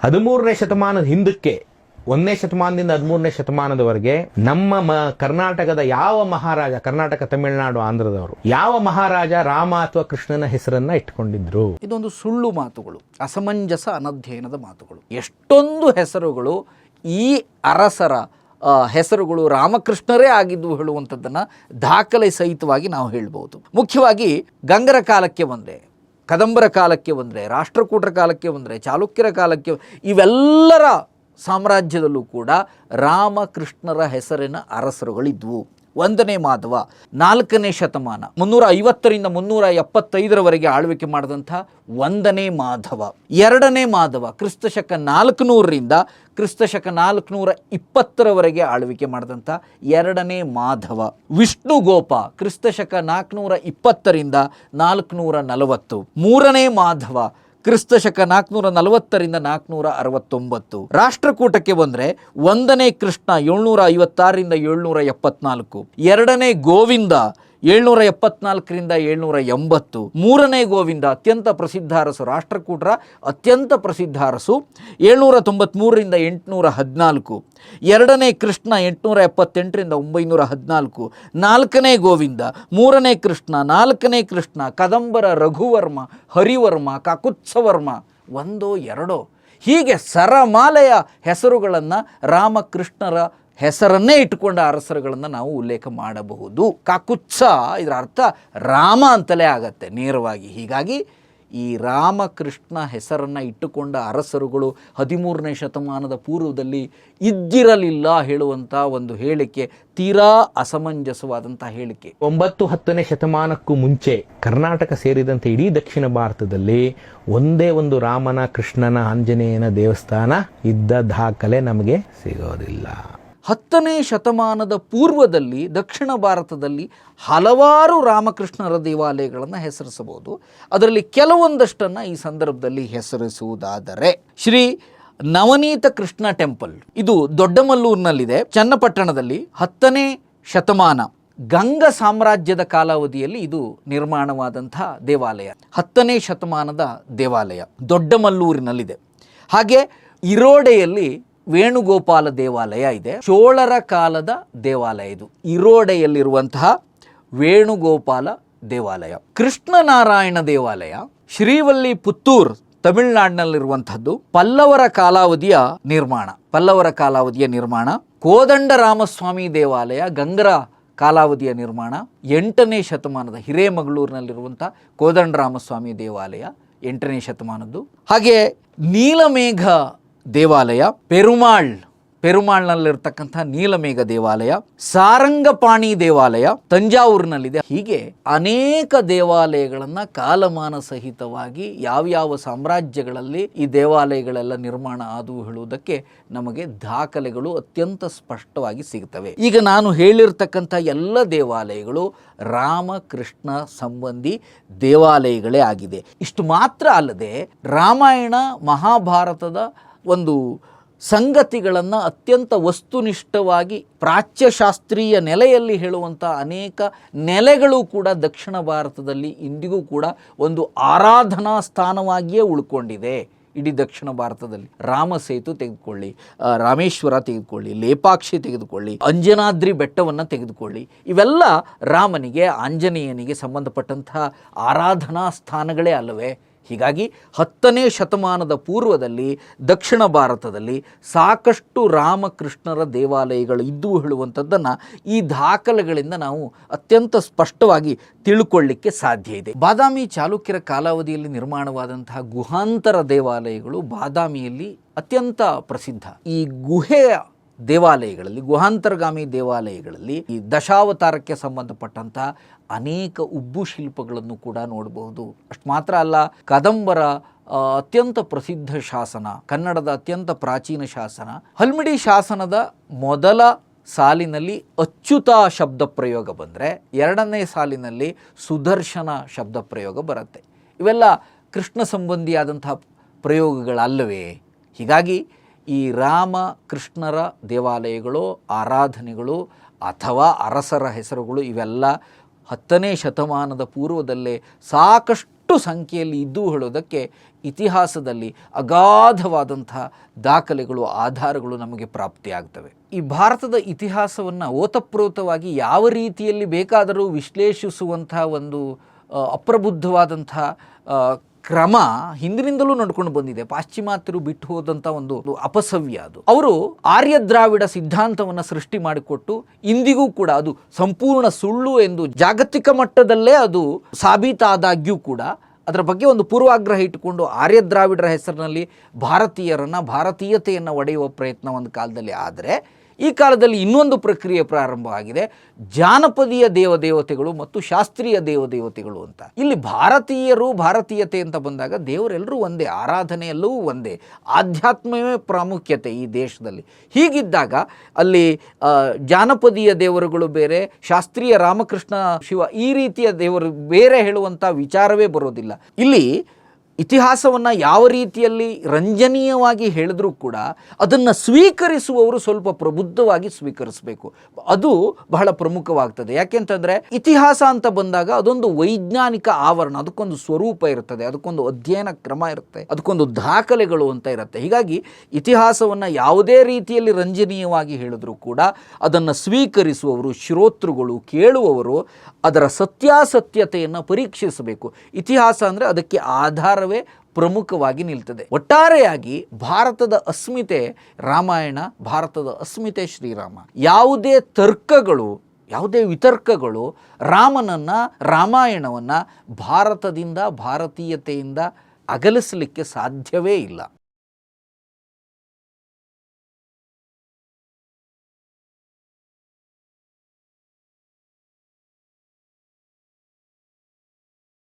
ಹದಿಮೂರನೇ ಶತಮಾನದ ಹಿಂದಕ್ಕೆ, ಒಂದನೇ ಶತಮಾನದಿಂದ ಹದಿಮೂರನೇ ಶತಮಾನದವರೆಗೆ ನಮ್ಮ ಮ, ಕರ್ನಾಟಕದ ಯಾವ ಮಹಾರಾಜ, ಕರ್ನಾಟಕ, ತಮಿಳುನಾಡು, ಆಂಧ್ರದವರು, ಯಾವ ಮಹಾರಾಜ ರಾಮ ಅಥವಾ ಕೃಷ್ಣನ ಹೆಸರನ್ನ ಇಟ್ಕೊಂಡಿದ್ರು? ಇದೊಂದು ಸುಳ್ಳು ಮಾತುಗಳು, ಅಸಮಂಜಸ ಅನಧ್ಯಯನದ ಮಾತುಗಳು. ಎಷ್ಟೊಂದು ಹೆಸರುಗಳು ಈ ಅರಸರ ಹೆಸರುಗಳು ರಾಮಕೃಷ್ಣರೇ ಆಗಿದ್ದು ಹೇಳುವಂಥದ್ದನ್ನು ದಾಖಲೆ ಸಹಿತವಾಗಿ ನಾವು ಹೇಳ್ಬೋದು. ಮುಖ್ಯವಾಗಿ ಗಂಗರ ಕಾಲಕ್ಕೆ ಬಂದರೆ ಕದಂಬರ ಕಾಲಕ್ಕೆ ಬಂದರೆ ರಾಷ್ಟ್ರಕೂಟರ ಕಾಲಕ್ಕೆ ಬಂದರೆ ಚಾಲುಕ್ಯರ ಕಾಲಕ್ಕೆ ಇವೆಲ್ಲರ ಸಾಮ್ರಾಜ್ಯದಲ್ಲೂ ಕೂಡ ರಾಮಕೃಷ್ಣರ ಹೆಸರಿನ ಅರಸರುಗಳಿದ್ವು. ಒಂದನೇ ಮಾಧವ, ನಾಲ್ಕನೇ ಶತಮಾನ ಮುನ್ನೂರ ಐವತ್ತರಿಂದ ಮುನ್ನೂರ ಎಪ್ಪತ್ತೈದರವರೆಗೆ ಆಳ್ವಿಕೆ ಮಾಡಿದಂಥ ಒಂದನೇ ಮಾಧವ. ಎರಡನೇ ಮಾಧವ, ಕ್ರಿಸ್ತಶಕ ನಾಲ್ಕುನೂರರಿಂದ ಕ್ರಿಸ್ತಶಕ ನಾಲ್ಕುನೂರ ಇಪ್ಪತ್ತರವರೆಗೆ ಆಳ್ವಿಕೆ ಮಾಡಿದಂಥ ಎರಡನೇ ಮಾಧವ. ವಿಷ್ಣುಗೋಪ ಕ್ರಿಸ್ತಶಕ ನಾಲ್ಕುನೂರ ಇಪ್ಪತ್ತರಿಂದ ನಾಲ್ಕುನೂರ ನಲವತ್ತು ಮೂರನೇ ಮಾಧವ ಕ್ರಿಸ್ತಶಕ ನಾಲ್ಕುನೂರ ನಲವತ್ತರಿಂದ ನಾಲ್ಕುನೂರ ಅರವತ್ತೊಂಬತ್ತು. ರಾಷ್ಟ್ರಕೂಟಕ್ಕೆ ಬಂದರೆ ಒಂದನೇ ಕೃಷ್ಣ ಏಳ್ನೂರ ಐವತ್ತಾರರಿಂದ ಏಳ್ನೂರ ಎಪ್ಪತ್ನಾಲ್ಕು. ಎರಡನೇ ಗೋವಿಂದ ಏಳ್ನೂರ ಎಪ್ಪತ್ನಾಲ್ಕರಿಂದ ಏಳ್ನೂರ ಎಂಬತ್ತು. ಮೂರನೇ ಗೋವಿಂದ ಅತ್ಯಂತ ಪ್ರಸಿದ್ಧ ಅರಸು, ರಾಷ್ಟ್ರಕೂಟರ ಅತ್ಯಂತ ಪ್ರಸಿದ್ಧ ಅರಸು, ಏಳ್ನೂರ ತೊಂಬತ್ತ್ಮೂರರಿಂದ ಎಂಟುನೂರ ಹದಿನಾಲ್ಕು. ಎರಡನೇ ಕೃಷ್ಣ, ಎಂಟುನೂರ ಎಪ್ಪತ್ತೆಂಟರಿಂದ ಒಂಬೈನೂರ ಹದಿನಾಲ್ಕು. ನಾಲ್ಕನೇ ಗೋವಿಂದ, ಮೂರನೇ ಕೃಷ್ಣ, ನಾಲ್ಕನೇ ಕೃಷ್ಣ, ಕದಂಬರ, ರಘುವರ್ಮ, ಹರಿವರ್ಮ, ಕಾಕುತ್ಸವರ್ಮ, ಒಂದೋ ಎರಡೋ. ಹೀಗೆ ಸರಮಾಲೆಯ ಹೆಸರುಗಳನ್ನು ರಾಮಕೃಷ್ಣರ ಹೆಸರನ್ನೇ ಇಟ್ಟುಕೊಂಡ ಅರಸರುಗಳನ್ನು ನಾವು ಉಲ್ಲೇಖ ಮಾಡಬಹುದು. ಕಾಕುತ್ಸ ಇದರ ಅರ್ಥ ರಾಮ ಅಂತಲೇ ಆಗತ್ತೆ, ನೇರವಾಗಿ. ಹೀಗಾಗಿ ಈ ರಾಮಕೃಷ್ಣ ಹೆಸರನ್ನು ಇಟ್ಟುಕೊಂಡ ಅರಸರುಗಳು ಹದಿಮೂರನೇ ಶತಮಾನದ ಪೂರ್ವದಲ್ಲಿ ಇದ್ದಿರಲಿಲ್ಲ ಹೇಳುವಂಥ ಒಂದು ಹೇಳಿಕೆ, ತೀರಾ ಅಸಮಂಜಸವಾದಂಥ ಹೇಳಿಕೆ. ಒಂಬತ್ತು ಹತ್ತನೇ ಶತಮಾನಕ್ಕೂ ಮುಂಚೆ ಕರ್ನಾಟಕ ಸೇರಿದಂತೆ ಇಡೀ ದಕ್ಷಿಣ ಭಾರತದಲ್ಲಿ ಒಂದೇ ಒಂದು ರಾಮನ, ಕೃಷ್ಣನ, ಆಂಜನೇಯನ ದೇವಸ್ಥಾನ ಇದ್ದ ದಾಖಲೆ ನಮಗೆ ಸಿಗೋದಿಲ್ಲ. ಹತ್ತನೇ ಶತಮಾನದ ಪೂರ್ವದಲ್ಲಿ ದಕ್ಷಿಣ ಭಾರತದಲ್ಲಿ ಹಲವಾರು ರಾಮಕೃಷ್ಣರ ದೇವಾಲಯಗಳನ್ನು ಹೆಸರಿಸಬಹುದು. ಅದರಲ್ಲಿ ಕೆಲವೊಂದಷ್ಟನ್ನು ಈ ಸಂದರ್ಭದಲ್ಲಿ ಹೆಸರಿಸುವುದಾದರೆ ಶ್ರೀ ನವನೀತ ಕೃಷ್ಣ ಟೆಂಪಲ್. ಇದು ದೊಡ್ಡಮಲ್ಲೂರಿನಲ್ಲಿದೆ. ಚನ್ನಪಟ್ಟಣದಲ್ಲಿ ಹತ್ತನೇ ಶತಮಾನ ಗಂಗ ಸಾಮ್ರಾಜ್ಯದ ಕಾಲಾವಧಿಯಲ್ಲಿ ಇದು ನಿರ್ಮಾಣವಾದಂಥ ದೇವಾಲಯ. ಹತ್ತನೇ ಶತಮಾನದ ದೇವಾಲಯ ದೊಡ್ಡಮಲ್ಲೂರಿನಲ್ಲಿದೆ. ಹಾಗೆ ಇರೋಡೆಯಲ್ಲಿ ವೇಣುಗೋಪಾಲ ದೇವಾಲಯ ಇದೆ. ಚೋಳರ ಕಾಲದ ದೇವಾಲಯ ಇದು. ಇರೋಡೆಯಲ್ಲಿರುವಂತಹ ವೇಣುಗೋಪಾಲ ದೇವಾಲಯ. ಕೃಷ್ಣನಾರಾಯಣ ದೇವಾಲಯ. ಶ್ರೀವಲ್ಲಿ ಪುತ್ತೂರ್ ತಮಿಳುನಾಡಿನಲ್ಲಿರುವಂಥದ್ದು. ಪಲ್ಲವರ ಕಾಲಾವಧಿಯ ನಿರ್ಮಾಣ. ಪಲ್ಲವರ ಕಾಲಾವಧಿಯ ನಿರ್ಮಾಣ. ಕೋದಂಡ ರಾಮಸ್ವಾಮಿ ದೇವಾಲಯ ಗಂಗರ ಕಾಲಾವಧಿಯ ನಿರ್ಮಾಣ. ಎಂಟನೇ ಶತಮಾನದ ಹಿರೇಮಗಳೂರಿನಲ್ಲಿರುವಂಥ ಕೋದಂಡರಾಮಸ್ವಾಮಿ ದೇವಾಲಯ ಎಂಟನೇ ಶತಮಾನದ್ದು. ಹಾಗೆ ನೀಲಮೇಘ ದೇವಾಲಯ, ಪೆರುಮಾಳ್, ಪೆರುಮಾಳ್ನಲ್ಲಿರ್ತಕ್ಕಂಥ ನೀಲಮೇಘ ದೇವಾಲಯ, ಸಾರಂಗಪಾಣಿ ದೇವಾಲಯ ತಂಜಾವೂರಿನಲ್ಲಿದೆ. ಹೀಗೆ ಅನೇಕ ದೇವಾಲಯಗಳನ್ನು ಕಾಲಮಾನ ಸಹಿತವಾಗಿ ಯಾವ್ಯಾವ ಸಾಮ್ರಾಜ್ಯಗಳಲ್ಲಿ ಈ ದೇವಾಲಯಗಳೆಲ್ಲ ನಿರ್ಮಾಣ ಆದವು ಹೇಳುವುದಕ್ಕೆ ನಮಗೆ ದಾಖಲೆಗಳು ಅತ್ಯಂತ ಸ್ಪಷ್ಟವಾಗಿ ಸಿಗುತ್ತವೆ ಈಗ ನಾನು ಹೇಳಿರ್ತಕ್ಕಂಥ ಎಲ್ಲ ದೇವಾಲಯಗಳು ರಾಮಕೃಷ್ಣ ಸಂಬಂಧಿ ದೇವಾಲಯಗಳೇ ಆಗಿದೆ. ಇಷ್ಟು ಮಾತ್ರ ಅಲ್ಲದೆ ರಾಮಾಯಣ ಮಹಾಭಾರತದ ಒಂದು ಸಂಗತಿಗಳನ್ನು ಅತ್ಯಂತ ವಸ್ತುನಿಷ್ಠವಾಗಿ ಪ್ರಾಚ್ಯಶಾಸ್ತ್ರೀಯ ನೆಲೆಯಲ್ಲಿ ಹೇಳುವಂಥ ಅನೇಕ ನೆಲೆಗಳು ಕೂಡ ದಕ್ಷಿಣ ಭಾರತದಲ್ಲಿ ಇಂದಿಗೂ ಕೂಡ ಒಂದು ಆರಾಧನಾ ಸ್ಥಾನವಾಗಿಯೇ ಉಳ್ಕೊಂಡಿದೆ. ಇಡೀ ದಕ್ಷಿಣ ಭಾರತದಲ್ಲಿ. ರಾಮ ಸೇತು ತೆಗೆದುಕೊಳ್ಳಿ ರಾಮೇಶ್ವರ ತೆಗೆದುಕೊಳ್ಳಿ, ಲೇಪಾಕ್ಷಿ ತೆಗೆದುಕೊಳ್ಳಿ, ಅಂಜನಾದ್ರಿ ಬೆಟ್ಟವನ್ನು ತೆಗೆದುಕೊಳ್ಳಿ, ಇವೆಲ್ಲ ರಾಮನಿಗೆ, ಆಂಜನೇಯನಿಗೆ ಸಂಬಂಧಪಟ್ಟಂತಹ ಆರಾಧನಾ ಸ್ಥಾನಗಳೇ ಅಲ್ಲವೇ. ಹೀಗಾಗಿ ಹತ್ತನೇ ಶತಮಾನದ ಪೂರ್ವದಲ್ಲಿ ದಕ್ಷಿಣ ಭಾರತದಲ್ಲಿ ಸಾಕಷ್ಟು ರಾಮಕೃಷ್ಣರ ದೇವಾಲಯಗಳು ಇದ್ದು ಹೇಳುವಂಥದ್ದನ್ನು ಈ ದಾಖಲೆಗಳಿಂದ ನಾವು ಅತ್ಯಂತ ಸ್ಪಷ್ಟವಾಗಿ ತಿಳ್ಕೊಳ್ಳಿಕ್ಕೆ ಸಾಧ್ಯ ಇದೆ. ಬಾದಾಮಿ ಚಾಲುಕ್ಯರ ಕಾಲಾವಧಿಯಲ್ಲಿ ನಿರ್ಮಾಣವಾದಂತಹ ಗುಹಾಂತರ ದೇವಾಲಯಗಳು ಬಾದಾಮಿಯಲ್ಲಿ ಅತ್ಯಂತ ಪ್ರಸಿದ್ಧ. ಈ ಗುಹೆಯ ದೇವಾಲಯಗಳಲ್ಲಿ, ಗುಹಾಂತರ್ಗಾಮಿ ದೇವಾಲಯಗಳಲ್ಲಿ ಈ ದಶಾವತಾರಕ್ಕೆ ಸಂಬಂಧಪಟ್ಟಂತಹ ಅನೇಕ ಉಬ್ಬು ಶಿಲ್ಪಗಳನ್ನು ಕೂಡ ನೋಡಬಹುದು. ಅಷ್ಟು ಮಾತ್ರ ಅಲ್ಲ, ಕದಂಬರ ಅತ್ಯಂತ ಪ್ರಸಿದ್ಧ ಶಾಸನ, ಕನ್ನಡದ ಅತ್ಯಂತ ಪ್ರಾಚೀನ ಶಾಸನ, ಹಲ್ಮಿಡಿ ಶಾಸನದ ಮೊದಲ ಸಾಲಿನಲ್ಲಿ ಅಚ್ಯುತ ಶಬ್ದ ಪ್ರಯೋಗ ಬಂದರೆ, ಎರಡನೇ ಸಾಲಿನಲ್ಲಿ ಸುದರ್ಶನ ಶಬ್ದ ಪ್ರಯೋಗ ಬರುತ್ತೆ. ಇವೆಲ್ಲ ಕೃಷ್ಣ ಸಂಬಂಧಿಯಾದಂಥ ಪ್ರಯೋಗಗಳಲ್ಲವೇ? ಹೀಗಾಗಿ ಈ ರಾಮ ಕೃಷ್ಣರ ದೇವಾಲಯಗಳು, ಆರಾಧನೆಗಳು ಅಥವಾ ಅರಸರ ಹೆಸರುಗಳು ಇವೆಲ್ಲ ಹತ್ತನೇ ಶತಮಾನದ ಪೂರ್ವದಲ್ಲೇ ಸಾಕಷ್ಟು ಸಂಖ್ಯೆಯಲ್ಲಿ ಇದ್ದು ಹೇಳೋದಕ್ಕೆ ಇತಿಹಾಸದಲ್ಲಿ ಅಗಾಧವಾದಂಥ ದಾಖಲೆಗಳು, ಆಧಾರಗಳು ನಮಗೆ ಪ್ರಾಪ್ತಿಯಾಗ್ತವೆ. ಈ ಭಾರತದ ಇತಿಹಾಸವನ್ನು ಓತಪ್ರೋತವಾಗಿ ಯಾವ ರೀತಿಯಲ್ಲಿ ಬೇಕಾದರೂ ವಿಶ್ಲೇಷಿಸುವಂಥ ಒಂದು ಆ, ಕ್ರಮ ಹಿಂದಿನಿಂದಲೂ ನಡ್ಕೊಂಡು ಬಂದಿದೆ. ಪಾಶ್ಚಿಮಾತ್ಯರು ಬಿಟ್ಟು ಹೋದಂಥ ಒಂದು ಅಪಸವ್ಯ ಅದು. ಅವರು ಆರ್ಯ ದ್ರಾವಿಡ ಸಿದ್ಧಾಂತವನ್ನು ಸೃಷ್ಟಿ ಮಾಡಿಕೊಟ್ಟು ಇಂದಿಗೂ ಕೂಡ ಅದು ಸಂಪೂರ್ಣ ಸುಳ್ಳು ಎಂದು ಜಾಗತಿಕ ಮಟ್ಟದಲ್ಲೇ ಅದು ಸಾಬೀತಾದಾಗ್ಯೂ ಕೂಡ ಅದರ ಬಗ್ಗೆ ಒಂದು ಪೂರ್ವಾಗ್ರಹ ಇಟ್ಟುಕೊಂಡು ಆರ್ಯ ದ್ರಾವಿಡರ ಹೆಸರಿನಲ್ಲಿ ಭಾರತೀಯರನ್ನು ಭಾರತೀಯತೆಯನ್ನು ಒಡೆಯುವ ಪ್ರಯತ್ನ ಒಂದು ಕಾಲದಲ್ಲಿ ಆದರೆ ಈ ಕಾಲದಲ್ಲಿ ಇನ್ನೊಂದು ಪ್ರಕ್ರಿಯೆ ಪ್ರಾರಂಭವಾಗಿದೆ. ಜಾನಪದೀಯ ದೇವದೇವತೆಗಳು ಮತ್ತು ಶಾಸ್ತ್ರೀಯ ದೇವದೇವತೆಗಳು ಅಂತ. ಇಲ್ಲಿ ಭಾರತೀಯರು ಭಾರತೀಯತೆ ಅಂತ ಬಂದಾಗ ದೇವರೆಲ್ಲರೂ ಒಂದೇ ಆರಾಧನೆಯಲ್ಲೂ ಒಂದೇ, ಆಧ್ಯಾತ್ಮವೇ ಪ್ರಾಮುಖ್ಯತೆ ಈ ದೇಶದಲ್ಲಿ. ಹೀಗಿದ್ದಾಗ ಅಲ್ಲಿ ಜಾನಪದೀಯ ದೇವರುಗಳು ಬೇರೆ, ಶಾಸ್ತ್ರೀಯ ರಾಮಕೃಷ್ಣ ಶಿವ ಈ ರೀತಿಯ ದೇವರು ಬೇರೆ ಹೇಳುವಂಥ ವಿಚಾರವೇ ಬರೋದಿಲ್ಲ. ಇಲ್ಲಿ ಇತಿಹಾಸವನ್ನು ಯಾವ ರೀತಿಯಲ್ಲಿ ರಂಜನೀಯವಾಗಿ ಹೇಳಿದ್ರೂ ಕೂಡ ಅದನ್ನು ಸ್ವೀಕರಿಸುವವರು ಸ್ವಲ್ಪ ಪ್ರಬುದ್ಧವಾಗಿ ಸ್ವೀಕರಿಸಬೇಕು. ಅದು ಬಹಳ ಪ್ರಮುಖವಾಗ್ತದೆ. ಯಾಕೆಂತಂದರೆ ಇತಿಹಾಸ ಅಂತ ಬಂದಾಗ ಅದೊಂದು ವೈಜ್ಞಾನಿಕ ಆವರಣ, ಅದಕ್ಕೊಂದು ಸ್ವರೂಪ ಇರ್ತದೆ, ಅದಕ್ಕೊಂದು ಅಧ್ಯಯನ ಕ್ರಮ ಇರುತ್ತೆ, ಅದಕ್ಕೊಂದು ದಾಖಲೆಗಳು ಅಂತ ಇರುತ್ತೆ. ಹೀಗಾಗಿ ಇತಿಹಾಸವನ್ನು ಯಾವುದೇ ರೀತಿಯಲ್ಲಿ ರಂಜನೀಯವಾಗಿ ಹೇಳಿದ್ರೂ ಕೂಡ ಅದನ್ನು ಸ್ವೀಕರಿಸುವವರು, ಶ್ರೋತೃಗಳು, ಕೇಳುವವರು ಅದರ ಸತ್ಯಾಸತ್ಯತೆಯನ್ನು ಪರೀಕ್ಷಿಸಬೇಕು. ಇತಿಹಾಸ ಅಂದರೆ ಅದಕ್ಕೆ ಆಧಾರವೇ ಪ್ರಮುಖವಾಗಿ ನಿಲ್ತದೆ. ಒಟ್ಟಾರೆಯಾಗಿ ಭಾರತದ ಅಸ್ಮಿತೆ ರಾಮಾಯಣ, ಭಾರತದ ಅಸ್ಮಿತೆ ಶ್ರೀರಾಮ. ಯಾವುದೇ ತರ್ಕಗಳು, ಯಾವುದೇ ವಿತರ್ಕಗಳು ರಾಮನನ್ನ, ರಾಮಾಯಣವನ್ನು ಭಾರತದಿಂದ, ಭಾರತೀಯತೆಯಿಂದ ಅಗಲಿಸಲಿಕ್ಕೆ ಸಾಧ್ಯವೇ ಇಲ್ಲ.